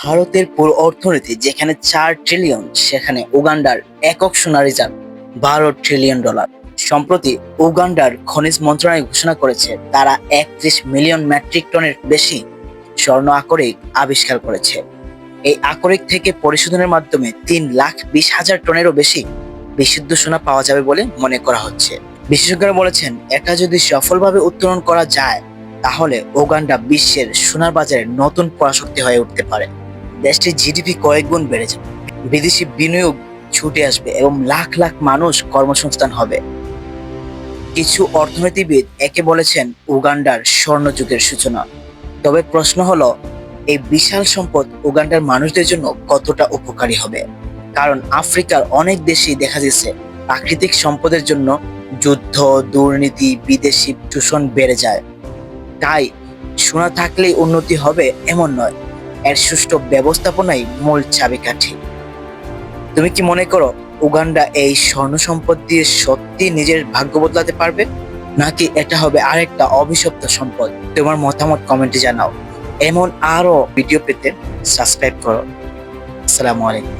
ভারতের পুরো অর্থনীতি যেখানে চার ট্রিলিয়ন সেখানে উগান্ডার একক সোনা রিজার্ভ, বারো ট্রিলিয়ন ডলার সম্প্রতি উগান্ডার খনিজ মন্ত্রণালয় ঘোষণা করেছে, তারা একত্রিশ মিলিয়ন মেট্রিক টনের বেশি স্বর্ণ আকরিক আবিষ্কার করেছে। এই আকরিক থেকে পরিশোধনের মাধ্যমে তিন লাখ বিশ হাজার টনেরও বেশি বিশুদ্ধ সোনা পাওয়া যাবে বলে মনে করা হচ্ছে। বিশেষজ্ঞরা বলেছেন, এটা যদি সফলভাবে উত্তোলন করা যায়, তাহলে ওগান্ডা বিশ্বের সোনার বাজারে নতুন পরাশক্তি হয়ে উঠতে পারে। দেশটির জিডিপি কয়েক গুণ বেড়ে যাবে। বিদেশি বিনিয়োগ ছুটে আসবে এবং লাখ লাখ মানুষ কর্মসংস্থান হবে। কিছু অর্থনীতিবিদ একে বলেছেন উগান্ডার স্বর্ণযুগের সূচনা। তবে প্রশ্ন হলো, এই বিশাল সম্পদ উগান্ডার মানুষদের জন্য কতটা উপকারী হবে? কারণ আফ্রিকার অনেক দেশেই দেখা যাচ্ছে প্রাকৃতিক সম্পদের জন্য যুদ্ধ, দুর্নীতি, বিদেশি শোষণ বেড়ে যায়। তাই শোনা থাকলেই উন্নতি হবে এমন নয়। এর সুষ্ঠু ব্যবস্থাপনাই মূল চাবিকাঠি। তুমি কি মনে করো উগান্ডা এই স্বর্ণ সম্পদ দিয়ে সত্যি নিজের ভাগ্য বদলাতে পারবে? নাকি এটা হবে আরেকটা অভিশপ্ত সম্পদ? তোমার মতামত কমেন্টে জানাও। এমন আরও ভিডিও পেতে সাবস্ক্রাইব করো। আসসালামু আলাইকুম।